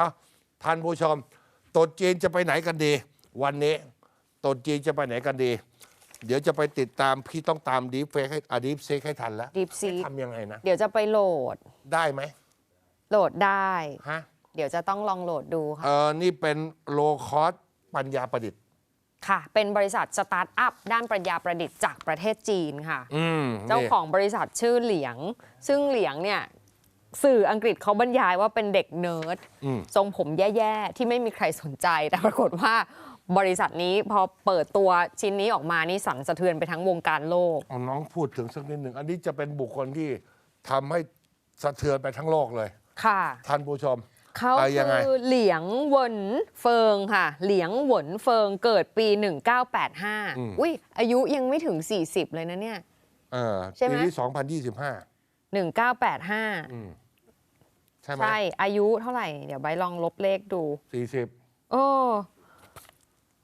อะท่านผู้ชมตรุษจีนจะไปไหนกันดี วันนี้ตรุษจีนจะไปไหนกันดี เดี๋ยวจะไปติดตามพี่ต้องตามดีเฟกให้อดีฟเซกให้ทันแล้ว Deep Seek ทำยังไงนะ เดี๋ยวจะไปโหลด ได้ไหมโหลดได้ ฮะเดี๋ยวจะต้องลองโหลดดูเอค่ะอนี่เป็นโลคอสปัญญาประดิษฐ์ ค่ะ เป็นบริษัทสตาร์ทอัพด้านปรัญญาประดิษฐ์จากประเทศจีนค่ะ อืมเจ้านี่ ของบริษัทชื่อเหลียง ซึ่งเหลียงเนี่ย สื่ออังกฤษเขาบรรยายว่าเป็นเด็กเนิร์ดอืมทรงผมแย่ๆ ที่ไม่มีใครสนใจ แต่ปรากฏว่าบริษัทนี้พอเปิดตัวชิ้นนี้ออกมานี่สั่นสะเทือนไปทั้งวงการโลก เอาน้องพูดถึงสักนิดหนึ่ง อันนี้จะเป็นบุคคลที่ทำให้สะเทือนไปทั้งโลกเลย ค่ะ ท่านผู้ชม เขาอะยังไง คือเหลียงเหวินเฟิงค่ะ เหลียงเหวินเฟิงเกิดปี1985 อุ้ยอายุยังไม่ถึง 40 เลยนะเนี่ย เออใช่ไหม ปีนี้2025 1985 อืม ใช่ไหมใช่ อายุเท่าไหร่ เดี๋ยวใบลองลบเลขดู40โอ้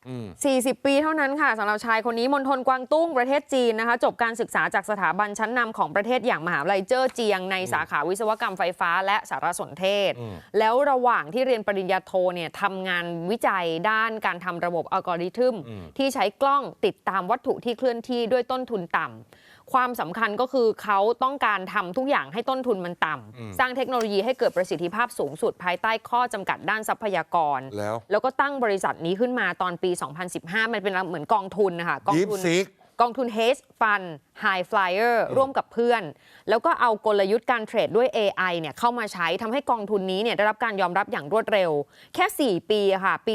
อืม 40 ปีเท่านั้นค่ะสำหรับชายคนนี้มณฑลกวางตุ้งประเทศจีนนะคะ จบการศึกษาจากสถาบันชั้นนำของประเทศอย่างมหาวิทยาลัยเจ้อเจียง ในสาขาวิศวกรรมไฟฟ้าและสารสนเทศ อืม แล้วระหว่างที่เรียนปริญญาโทเนี่ยทำงานวิจัยด้านการทำระบบอัลกอริทึม ที่ใช้กล้องติดตามวัตถุที่เคลื่อนที่ด้วยต้นทุนต่ำ ความสำคัญก็คือเขาต้องการทำทุกอย่างให้ต้นทุนมันต่ำสร้างเทคโนโลยีให้เกิดประสิทธิภาพสูงสุดภายใต้ข้อจำกัดด้านทรัพยากร แล้วแล้วก็ตั้งบริษัทนี้ขึ้นมาตอนปี 2015 มันเป็นเหมือนกองทุนนะคะกอง Deep ทุน Seek กองทุน Hedge Fund High Flyer ร่วมกับเพื่อน แล้วก็เอากลยุทธ์การเทรดด้วย AI เนี่ยเข้ามาใช้ทำให้กองทุนนี้เนี่ยได้รับการยอมรับอย่างรวดเร็ว แค่ 4 ปีอะค่ะ ปี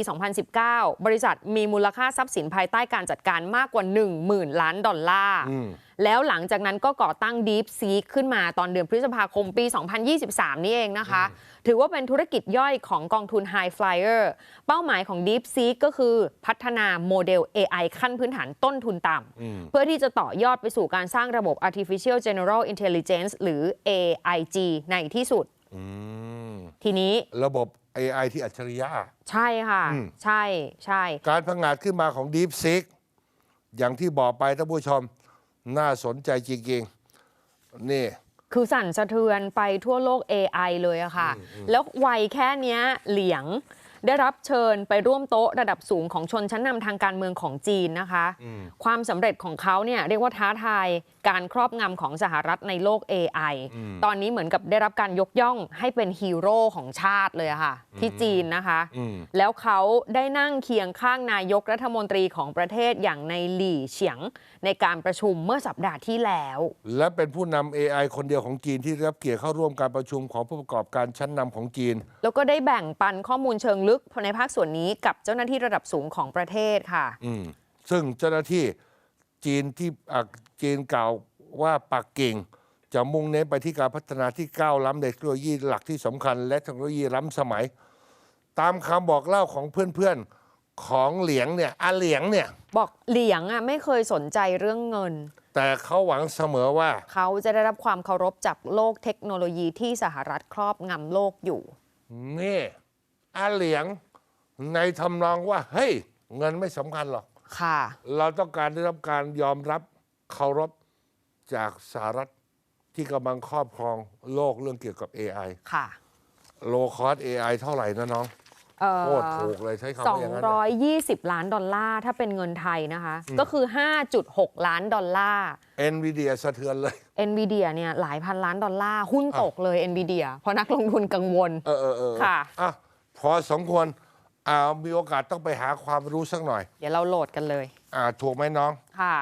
2019 บริษัทมีมูลค่าทรัพย์สินภายใต้การจัดการมากกว่า 10,000 ล้านดอลลาร์อืม แล้วหลังจากนั้นก็ก่อตั้ง Deep Seek ขึ้นมาตอนเดือนพฤษภาคมปี 2023 นี่เองนะคะ ถือว่าเป็นธุรกิจย่อยของกองทุน High Flyer เป้าหมายของ Deep Seek ก็คือพัฒนาโมเดล AI ขั้นพื้นฐานต้นทุนต่ำ เพื่อที่จะต่อยอดไปสู่การสร้างระบบ Artificial General Intelligence หรือ AIG ในที่สุดอืมทีนี้ระบบ AI ที่อัจฉริยะ ใช่ค่ะอืมใช่ใช่ การพังงาดขึ้นมาของ Deep Seek อย่างที่บอกไปท่านผู้ชม น่าสนใจจริงๆนี่ คือสั่นสะเทือนไปทั่วโลก AI เลยอะค่ะ แล้ววัยแค่เนี้ยเหลียง ได้รับเชิญไปร่วมโต๊ะระดับสูงของชนชั้นนำทางการเมืองของจีนนะคะ ความสำเร็จของเขาเนี่ยเรียกว่าท้าทายการครอบงำของสหรัฐในโลก AI ตอนนี้เหมือนกับได้รับการยกย่องให้เป็นฮีโร่ของชาติเลยอะค่ะ ที่จีนนะคะอืมแล้วเขาได้นั่งเคียงข้างนายกรัฐมนตรีของประเทศอย่างในหลี่เฉียงในการประชุมเมื่อสัปดาห์ที่แล้ว และเป็นผู้นำ AI คนเดียวของจีนที่ได้รับเกียรติเข้าร่วมการประชุมของผู้ประกอบการชั้นนำของจีน แล้วก็ได้แบ่งปันข้อมูลเชิงลึกในภาคส่วนนี้กับเจ้าหน้าที่ระดับสูงของประเทศค่ะ อืมซึ่งเจ้าหน้าที่จีนที่อะจีนกล่าวว่าปักกิ่ง จะมุ่งเน้นไปที่การพัฒนาที่ก้าวล้ำในเทคโนโลยีหลักที่สำคัญ และเทคโนโลยีล้ำสมัย ตามคำบอกเล่าของเพื่อนๆของเหลียงเนี่ยอาเหลียงเนี่ย บอกเหลียงอะไม่เคยสนใจเรื่องเงิน แต่เขาหวังเสมอว่า เขาจะได้รับความเคารพจากโลกเทคโนโลยีที่สหรัฐครอบงำโลกอยู่ นี่ อาเหลียงในทำนองว่า เฮ้ย เงินไม่สำคัญหรอก ค่ะ เราต้องการได้รับการยอมรับเคารพจากสหรัฐที่กำลังครอบครองโลกเรื่องเกี่ยวกับ AI ค่ะโลคอส AI เท่าไหร่นะน้องเอ่อ โคตรถูกเลยใช้คำว่าอย่างนั้นนะ220 ล้านดอลลาร์ถ้าเป็นเงินไทยนะคะก็คือ 5.6 ล้านดอลลาร์ NVIDIA สะเทือนเลย NVIDIA เนี่ยหลายพันล้านดอลลาร์ หุ้นตกเลย NVIDIA เพราะนักลงทุนกังวล เออเออเออค่ะ อะ พอสมควรอ่ามีโอกาสต้องไปหาความรู้สักหน่อย เดี๋ยวเราโหลดกันเลย อ่าถูกไหมน้อง ค่ะ